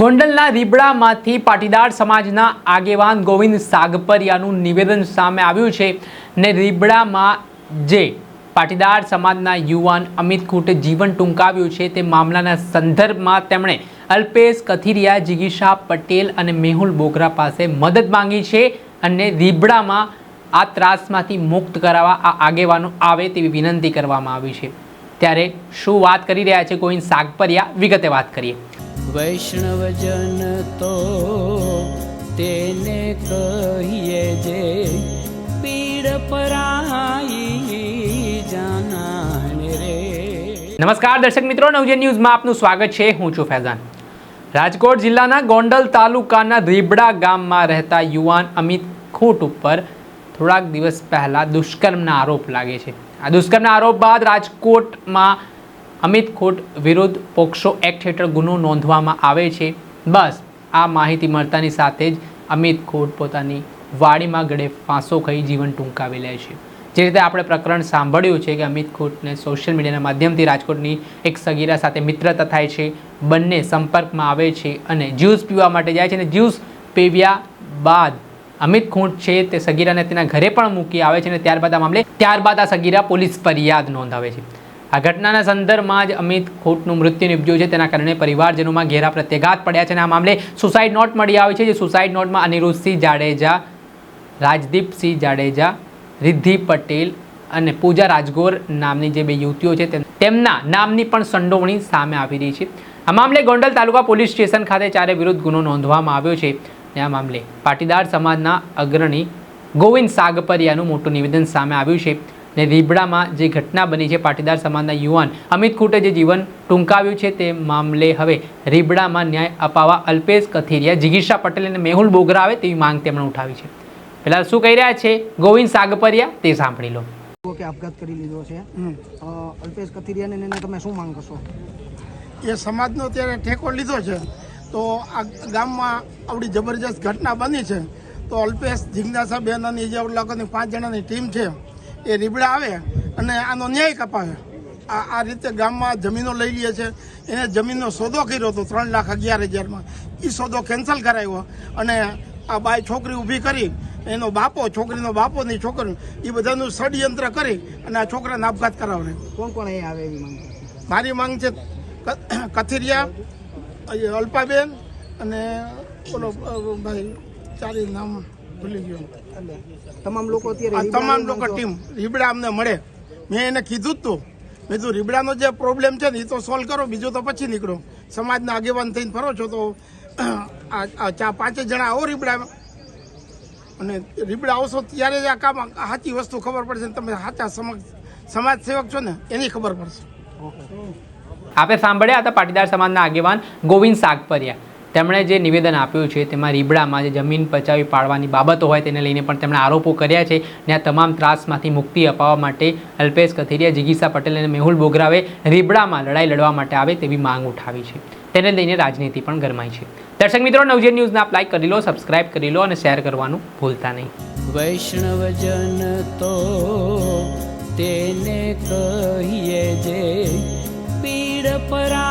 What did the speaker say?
ગોંડલના રીબડામાંથી પાટીદાર સમાજના આગેવાન ગોવિંદ સાગપરિયાનું નિવેદન સામે આવ્યું છે ને રીબડામાં જે પાટીદાર સમાજના યુવાન અમિત કુટે જીવન ટૂંકાવ્યું છે તે મામલાના સંદર્ભમાં તેમણે અલ્પેશ કથિરિયા, જિગીશા પટેલ અને મેહુલ બોગરા પાસે મદદ માંગી છે અને રીબડામાં આ ત્રાસમાંથી મુક્ત કરાવવા આ આગેવાનો આવે તેવી વિનંતી કરવામાં આવી છે. ત્યારે શું વાત કરી રહ્યા છે ગોવિંદ સાગપરિયા? વિગતે વાત કરીએ. વૈષ્ણવજન તો તેને કહીએ જે પીડ પરાઈ જાનાને રે. નમસ્કાર, દર્શક મિત્રો નવજે ન્યૂઝમાં આપનું સ્વાગત છે. હું છું ફૈઝાન. રાજકોટ જિલ્લાના ગોંડલ તાલુકાના રીબડા ગામમાં રહેતા યુવાન અમિત ખૂટ ઉપર થોડાક દિવસ પહેલાં દુષ્કર્મના આરોપ લાગે છે. આ દુષ્કર્મના આરોપ બાદ રાજકોટમાં અમિત ખોટ વિરુદ્ધ પોક્સો એક્ટ હેઠળ ગુનો નોંધવામાં આવે છે. બસ, આ માહિતી મળતાની સાથે જ અમિત ખોટ પોતાની વાડીમાં ગળે ફાંસો ખાઈ જીવન ટૂંકાવી લે છે. જે રીતે આપણે પ્રકરણ સાંભળ્યું છે કે અમિત ખોટને સોશિયલ મીડિયાના માધ્યમથી રાજકોટની એક સગીરા સાથે મિત્રતા થાય છે. બંને સંપર્કમાં આવે છે અને જ્યુસ પીવા માટે જાય છે અને જ્યુસ પીવ્યા બાદ અમિત ખૂંટ છે તે સગીરાને તેના ઘરે પણ મૂકી આવે છે અને ત્યારબાદ આ મામલે ત્યારબાદ આ સગીરા પોલીસ ફરિયાદ નોંધાવે છે. આ ઘટનાના સંદર્ભમાં જ અમિત ખોટનું મૃત્યુ નિપજ્યું છે. તેના કારણે પરિવારજનોમાં ઘેરા પ્રત્યાઘાત પડ્યા છે અને આ મામલે સુસાઇડ નોટ મળી આવી છે, જે સુસાઇડ નોટમાં અનિરુદ્ધસિંહ જાડેજા, રાજદીપસિંહ જાડેજા, રિદ્ધિ પટેલ અને પૂજા રાજગોર નામની જે બે યુવતીઓ છે તેમના નામની પણ સંડોવણી સામે આવી રહી છે. આ મામલે ગોંડલ તાલુકા પોલીસ સ્ટેશન ખાતે ચારે વિરુદ્ધ ગુનો નોંધવામાં આવ્યો છે અને આ મામલે પાટીદાર સમાજના અગ્રણી ગોવિંદ સાગપરિયાનું મોટું નિવેદન સામે આવ્યું છે. ને રીબડામાં જે ઘટના બની છે પાટીદાર સમાજના યુવાન અમિત ખૂટે જે જીવન ટૂંકાવ્યું છે તે મામલે હવે રીબડામાં ન્યાય અપાવવા અલ્પેશ કથિરિયા જિગીશા પટેલ અને મેહુલ બોગરા આવે તેવી માંગ તેમણે ઉઠાવી છે. પહેલાં શું કહી રહ્યા છે? ગોવિંદ સાગપરિયા તે સાંભળી લો. કે આપઘાત કરી લીધો છે. અલ્પેશ કથિરિયાને એને તમે શું માંગ કરશો? એ સમાજનો અત્યારે ઠેકો લીધો છે. તો આ ગામમાં આવડી જબરજસ્ત ઘટના બની છે. તો અલ્પેશ જિજ્ઞાસા બેન અને જે લોકોની પાંચ જણાની ટીમ છે એ રીબડા આવે અને આનો ન્યાય કપાવે. આ આ રીતે ગામમાં જમીનો લઈ લે છે. એને જમીનનો સોદો કર્યો હતો ત્રણ લાખ અગિયાર હજારમાં. એ સોદો કેન્સલ કરાવ્યો અને આ બાય છોકરી ઊભી કરી એનો બાપો છોકરીનો બાપો ની છોકરી એ બધાનું ષડયંત્ર કરી અને આ છોકરાને આપઘાત કરાવે કોણ કોણ અહીં આવે એવી માંગ મારી માંગ છે કથિરિયા અલ્પાબેન અને ઓલો ભાઈ ચારી નામ. ભૂલી ગયો. તમામ લોકો અત્યારે તમામ લોકો ટીમ રીબડા અમને મળે. મેં એને કીધું જ તું. મેં કીધું રીબડાનો જે પ્રોબ્લેમ છે ને એ તો સોલ્વ કરો બીજું તો પછી નીકળો. સમાજના આગેવાન થઈને ફરો છો તો આ પાંચે જણા આવો રીબડા. અને રીબડા આવશો ત્યારે જ આ કામ સાચી વસ્તુ ખબર પડશે ને તમે સાચા સમજ સમાજ સેવક છો ને એની ખબર પડશે. આપણે સાંભળ્યા હતા પાટીદાર સમાજના આગેવાન ગોવિંદ સાગપરિયા. તેમણે જે નિવેદન આપ્યું છે, તેમાં રીબડામાં જે જમીન પચાવી પાડવાની બાબતો હોય તેને લઈને પણ તેમણે આરોપો કર્યા છે ને આ તમામ ત્રાસમાંથી મુક્તિ અપાવવા માટે અલ્પેશ કથિરિયા, જિગીસા પટેલ અને મેહુલ બોગરાવે રીબડામાં લડાઈ લડવા માટે આવે તેવી માંગ ઉઠાવી છે. તેને લઈને રાજનીતિ પણ ગરમાઈ છે. દર્શક મિત્રો નવજે ન્યૂઝને આપ લાઈક કરી લો સબસ્ક્રાઇબ કરી લો અને શેર કરવાનું ભૂલતા નહીં. વૈષ્ણવજન તો તેને કહીએ જે પીડ જાના